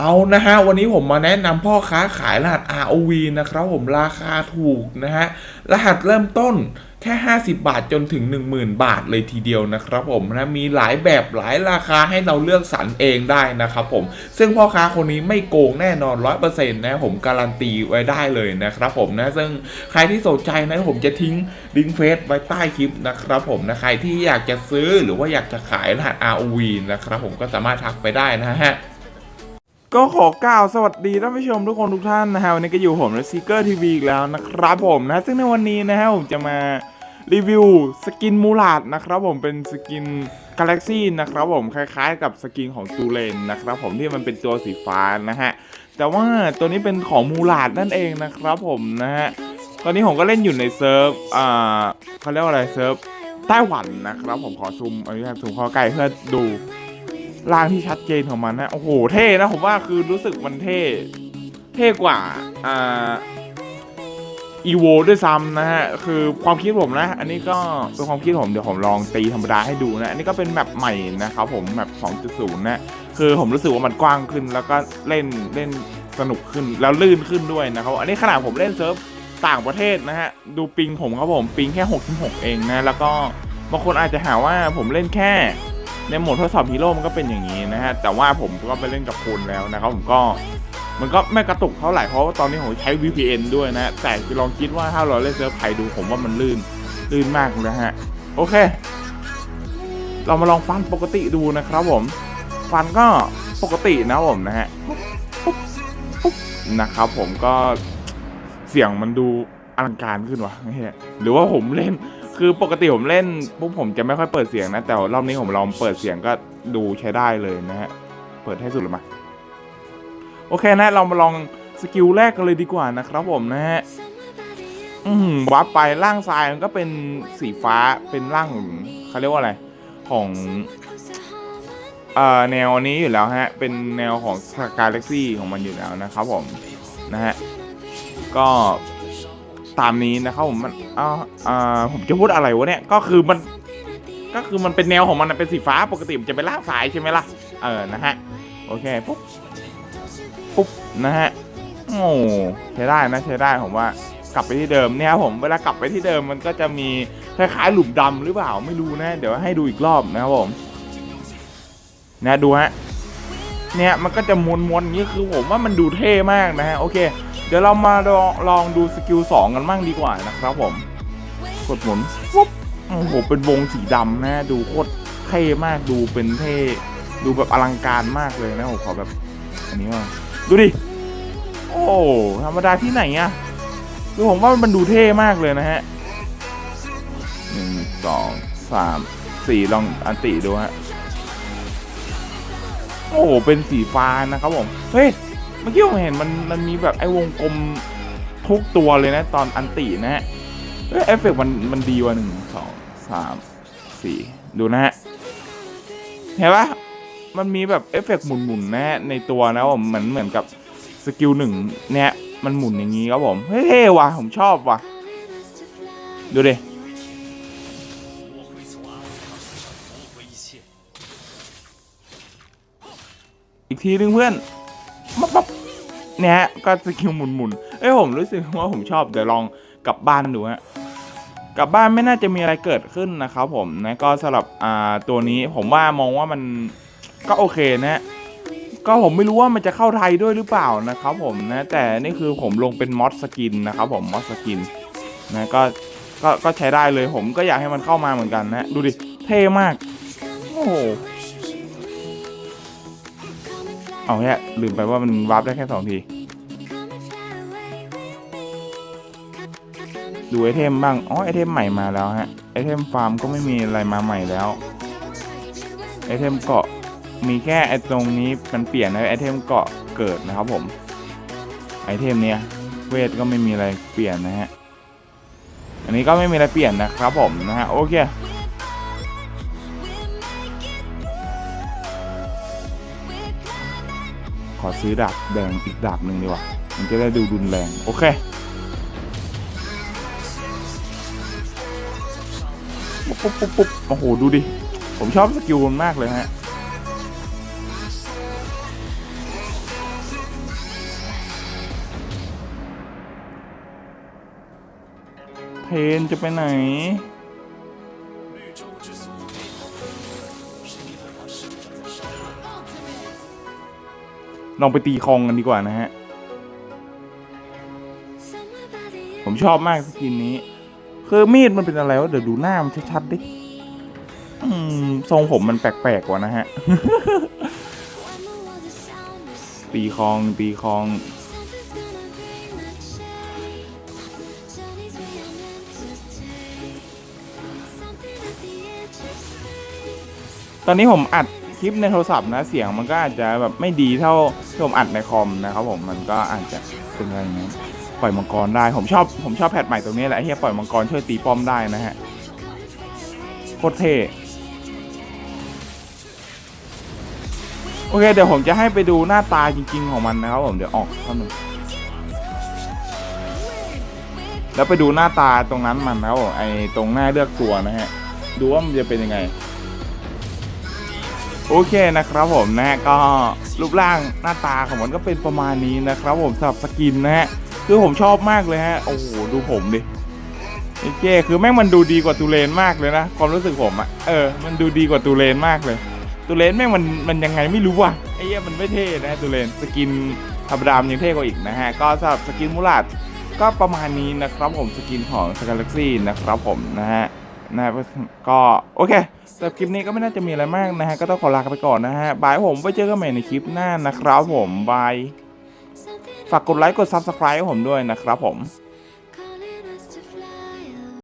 เอานะฮะวันนี้ผมมาแนะนำพ่อค้าขายรหัส ROV นะครับผมราคาถูกนะฮะรหัสเริ่มต้นแค่ 50 บาทจนถึง 10,000 บาทเลยทีเดียวนะครับผมนะมีหลายแบบหลายราคาให้เราเลือกสรรเองได้นะครับผมซึ่งพ่อค้าคนนี้ไม่โกงแน่นอน 100%นะผมการันตีไว้ได้เลยนะครับผมนะซึ่งใครที่สนใจนะผมจะทิ้งลิงก์เฟซไว้ใต้คลิปนะครับผมนะใครที่อยากจะซื้อหรือว่าอยากจะขายรหัส ROV นะครับผมก็สามารถทักไปได้นะฮะ ก็ขอกล่าวสวัสดีท่านผู้ชมทุกคนทุกท่านนะฮะวันนี้ก็อยู่ผมและซีเกอร์ทีวีอีกแล้วนะครับผมนะ ซึ่งในวันนี้นะฮะผมจะมารีวิวสกินมูลาดนะครับผมเป็นสกินกาแล็กซี่นะครับผมคล้ายๆ กับสกินของตูเลนนะครับผมที่มันเป็นตัวสีฟ้านะฮะแต่ว่าตัวนี้เป็นของมูลาดนั่นเองนะครับผมนะฮะตอนนี้ผมก็เล่นอยู่ในเซิร์ฟอ่าเขาเรียกว่าอะไรเซิร์ฟไต้หวันนะครับผมขอซูมอันนี้ซูมเข้าใกล้เพื่อดู ร่างที่ชัดเจนของมันนะโอ้โหเท่นะผมว่าคือรู้สึกมันเท่ เท่กว่าอ่าอีโวด้วยซ้ำนะฮะคือความคิดผมนะ อันนี้ก็เป็นความคิดผมเดี๋ยวผมลองตีธรรมดาให้ดูนะ อันนี้ก็เป็นแมปใหม่นะครับผมแมป2.0 นะคือผมรู้สึกว่ามันกว้างขึ้นแล้วก็เล่นเล่นสนุกขึ้นแล้วลื่นขึ้นด้วยนะครับ อันนี้ขนาดผมเล่นเซิร์ฟต่างประเทศนะฮะดูปิงผมครับผมปิงแค่ 6.6 เองนะ แล้วก็บางคนอาจจะหาว่าผมเล่นแค่ ในโหมดทดสอบฮีโร่มันก็เป็นอย่างนี้นะฮะ แต่ว่าผมก็ไปเล่นกับคุณแล้วนะครับผมก็มันก็ไม่กระตุกเท่าไหร่เพราะว่าตอนนี้ผมใช้ VPN ด้วยนะ แต่ลองคิดว่าถ้าเราเล่นเซิร์ฟไทยดูผมว่ามันลื่นลื่นมากเลยฮะ โอเค เรามาลองฟันปกติดูนะครับผม ฟันก็ปกตินะผมนะฮะปุ๊บปุ๊บปุ๊บนะครับผมก็เสียงมันดูอลังการขึ้นวะหรือว่าผมเล่น คือปกติผมเล่นปุ๊บผมจะไม่ค่อยเปิดเสียงนะ แต่รอบนี้ผมลองเปิดเสียงก็ดูใช้ได้เลยนะฮะ เปิดให้สุดเลยมา โอเคนะ เรามาลองสกิลแรกกันเลยดีกว่านะครับผมนะฮะ อืมวับไปร่างทรายมันก็เป็นสีฟ้าเป็นร่างของเขาเรียกว่าอะไร ของเอ่อแนวนี้อยู่แล้วฮะ เป็นแนวของสกาเล็กซี่ของมันอยู่แล้วนะครับผม นะฮะ ก็ ตามนี้นะครับผมมันอ่าอ่าผมจะพูดอะไรวะเนี่ยก็คือมันก็คือมันเป็นแนวของมันเป็นสีฟ้าปกติมันจะเป็นล่างสายใช่ไหมล่ะเออนะฮะโอเคปุ๊บปุ๊บนะฮะโอ้ใช้ได้นะใช้ได้ผมว่ากลับไปที่เดิมเนี่ยครับผมเวลากลับไปที่เดิมมันก็จะมีคล้ายๆหลุมดำหรือเปล่าไม่รู้นะ เดี๋ยวให้ดูอีกรอบนะครับผมนะดูฮะเนี่ยมันก็จะมวนๆอย่างนี้คือผมว่ามันดูเท่มากนะฮะโอเค เดี๋ยวเรามาลองลองดูสกิล2กันบ้างดีกว่านะครับผม กดหมุนปุ๊บโอ้โหเป็นวงสีดำนะ ดูโคตรเท่มากดูเป็นเท่ดูแบบอลังการมากเลยนะผมขอแบบ อันนี้ว่าดูดิ โอ้ธรรมดาที่ไหนอะคือผมว่ามันดูเท่มากเลยนะฮะหนึ่งสองสามสี่ลองอันติดูฮะโอ้โหเป็นสีฟ้านะครับผม เฮ้ย มื่อกี้ผมเห็นมันมันมีแบบไอ้วงกลมทุกตัวเลยนะ ตอนอันตินะฮะเอ้เอฟเฟกต์มันมันดีว่ะหนึ่งสองสามสี่ดูนะฮะ เห็นปะมันมีแบบเอฟเฟกต์หมุนๆนะฮะในตัวนะผมเหมือนเหมือนกับสกิลหนึ่งเนี่ยมันหมุนอย่างนี้ครับผมเฮ้ยเท่ว่ะผมชอบว่ะ ดูดิอีกทีนึงเพื่อน เนี่ยฮะก็สกิลหมุนหมุนเอ้ยผมรู้สึกว่าผมชอบเดี๋ยวลองกลับบ้านดูฮะกลับบ้านไม่น่าจะมีอะไรเกิดขึ้นนะครับผมนะก็สำหรับอ่าตัวนี้ผมว่ามองว่ามันก็โอเคนะ ก็ผมไม่รู้ว่ามันจะเข้าไทยด้วยหรือเปล่านะครับผมนะแต่นี่คือผมลงเป็นมอสสกินนะครับผมมอสสกินนะก็ก็ก็ใช้ได้เลยผมก็อยากให้มันเข้ามาเหมือนกันนะ ดูดิ เท่มาก โอ้โห เอาแค่ลืมไปว่ามันวาร์ปได้แค่สองที ดูไอเทมบ้าง อ๋อไอเทมใหม่มาแล้วฮะ ไอเทมฟาร์มก็ไม่มีอะไรมาใหม่แล้ว ไอเทมเกาะมีแค่ไอตรงนี้มันเปลี่ยนนะไอเทมเกาะเกิดนะครับผม ไอเทมเนี้ยเวทก็ไม่มีอะไรเปลี่ยนนะฮะ อันนี้ก็ไม่มีอะไรเปลี่ยนนะครับผมนะฮะโอเค ขอซื้อดาบแดงอีกดาบหนึ่งดีกว่า มันจะได้ดูรุนแรง โอเคปุ๊บปุ๊บปุ๊บโอ้โห ดูดิ ผมชอบสกิลมันมากเลยฮะ เพนจะไปไหน ลองไปตีคองกันดีกว่านะฮะ ผมชอบมากสกินนี้คือมีดมันเป็นอะไรวะเดี๋ยวดูหน้ามันชัดๆดิทรงผมมันแปลกๆกว่านะฮะ ตีคองตีคอง ตอนนี้ผมอัด คลิปในโทรศัพท์นะเสียงมันก็อาจจะแบบไม่ดีเท่าที่ผมอัดในคอมนะครับผมมันก็อาจจะเป็นอะไรอย่างนี้ปล่อยมังกรได้ผมชอบผมชอบแพทใหม่ตรงนี้แหละไอ้เฮียปล่อยมังกรช่วยตีป้อมได้นะฮะโคตรเท่โอเคเดี๋ยวผมจะให้ไปดูหน้าตาจริง ๆ ของมันนะครับผมเดี๋ยวออกเท่านึงแล้วไปดูหน้าตาตรงนั้นมันนะครับผมไอ้ตรงหน้าเลือกตัวนะฮะดูว่ามันจะเป็นยังไง โอเคนะครับผมนะฮะก็รูปร่างหน้าตาของมันก็เป็นประมาณนี้นะครับผมสำหรับสกินนะฮะคือผมชอบมากเลยฮะโอ้โหดูผมดิโอเคคือแม่งมันดูดีกว่าตูเลนมากเลยนะความรู้สึกผมอะเออมันดูดีกว่าตูเลนมากเลยตูเลนแม่งมันมันยังไงไม่รู้ว่ะไอ้เหี้ยมันไม่เท่นะตูเลนสกินธรรมดามยังเท่กว่าอีกนะฮะก็สำหรับสกินมูลาดก็ประมาณนี้นะครับผมสกินของสกาแล็กซี่นะครับผมนะฮะ นะครับก็โอเคสำหรับคลิปนี้ก็ไม่น่าจะมีอะไรมากนะฮะก็ต้องขอลาไปก่อนนะฮะบายผมไว้เจอกันใหม่ในคลิปหน้านะครับผมบายฝากกดไลค์กด Subscribe ให้ผมด้วยนะครับผม